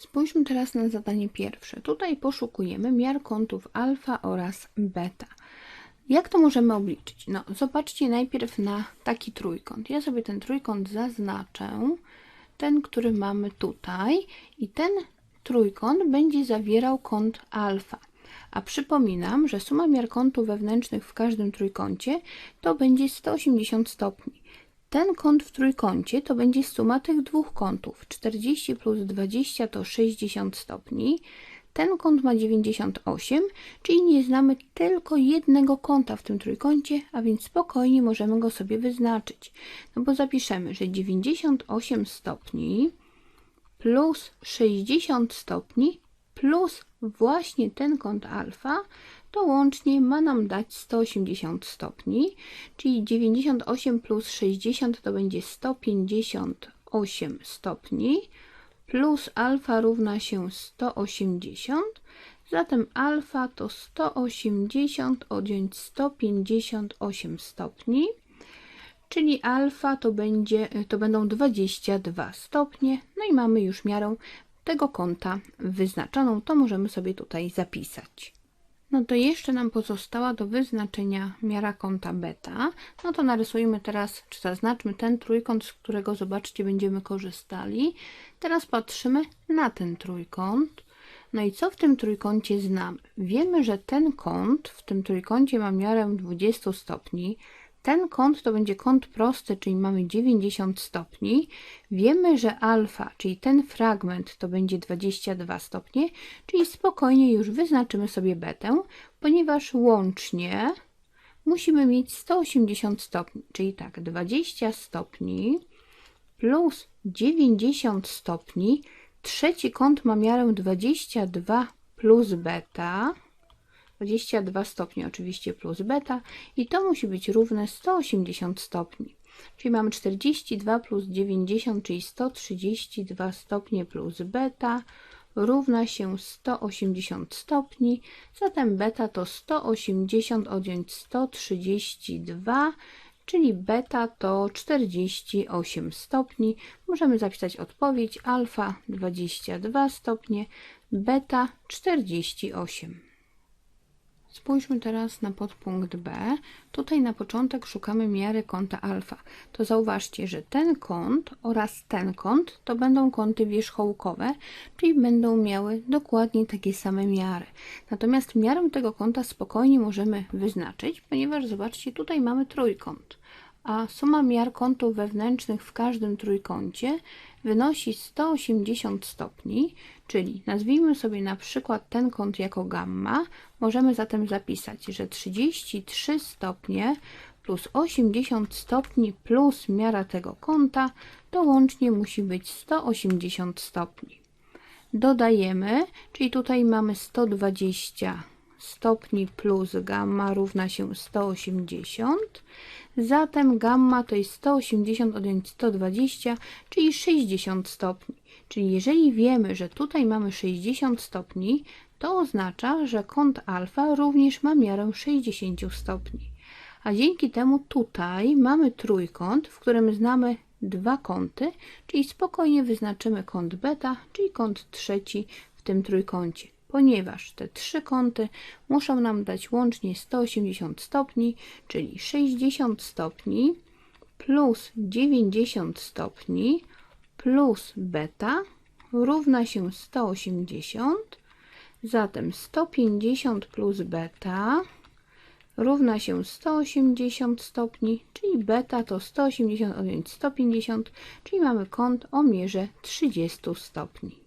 Spójrzmy teraz na zadanie pierwsze. Tutaj poszukujemy miar kątów alfa oraz beta. Jak to możemy obliczyć? No, zobaczcie najpierw na taki trójkąt. Ja sobie ten trójkąt zaznaczę, ten, który mamy tutaj, i ten trójkąt będzie zawierał kąt alfa. A przypominam, że suma miar kątów wewnętrznych w każdym trójkącie to będzie 180 stopni. Ten kąt w trójkącie to będzie suma tych dwóch kątów. 40 plus 20 to 60 stopni. Ten kąt ma 98, czyli nie znamy tylko jednego kąta w tym trójkącie, a więc spokojnie możemy go sobie wyznaczyć. No bo zapiszemy, że 98 stopni plus 60 stopni plus właśnie ten kąt alfa, to łącznie ma nam dać 180 stopni, czyli 98 plus 60 to będzie 158 stopni, plus alfa równa się 180, zatem alfa to 180 odjąć 158 stopni, czyli alfa to, będzie, to będą 22 stopnie, no i mamy już miarę tego kąta wyznaczoną, to możemy sobie tutaj zapisać. No to jeszcze nam pozostała do wyznaczenia miara kąta beta. No to narysujmy teraz, czy zaznaczmy ten trójkąt, z którego zobaczcie będziemy korzystali. Teraz patrzymy na ten trójkąt. No i co w tym trójkącie znamy? Wiemy, że ten kąt w tym trójkącie ma miarę 20 stopni, ten kąt to będzie kąt prosty, czyli mamy 90 stopni. Wiemy, że alfa, czyli ten fragment to będzie 22 stopnie, czyli spokojnie już wyznaczymy sobie betę, ponieważ łącznie musimy mieć 180 stopni, czyli tak 20 stopni plus 90 stopni. Trzeci kąt ma miarę 22 plus beta 22 stopnie oczywiście plus beta i to musi być równe 180 stopni. Czyli mamy 42 plus 90, czyli 132 stopnie plus beta równa się 180 stopni, zatem beta to 180 odjąć 132, czyli beta to 48 stopni. Możemy zapisać odpowiedź alfa 22 stopnie, beta 48. Spójrzmy teraz na podpunkt B. Tutaj na początek szukamy miary kąta alfa. To zauważcie, że ten kąt oraz ten kąt to będą kąty wierzchołkowe, czyli będą miały dokładnie takie same miary. Natomiast miarę tego kąta spokojnie możemy wyznaczyć, ponieważ zobaczcie, tutaj mamy trójkąt a suma miar kątów wewnętrznych w każdym trójkącie wynosi 180 stopni, czyli nazwijmy sobie na przykład ten kąt jako gamma. Możemy zatem zapisać, że 33 stopnie plus 80 stopni plus miara tego kąta to łącznie musi być 180 stopni. Dodajemy, czyli tutaj mamy 120 stopni plus gamma równa się 180. Zatem gamma to jest 180 odjąć 120, czyli 60 stopni. Czyli jeżeli wiemy, że tutaj mamy 60 stopni, to oznacza, że kąt alfa również ma miarę 60 stopni. A dzięki temu tutaj mamy trójkąt, w którym znamy dwa kąty, czyli spokojnie wyznaczymy kąt beta, czyli kąt trzeci w tym trójkącie ponieważ te trzy kąty muszą nam dać łącznie 180 stopni, czyli 60 stopni plus 90 stopni plus beta równa się 180. Zatem 150 plus beta równa się 180 stopni, czyli beta to 180 odjąć 150, czyli mamy kąt o mierze 30 stopni.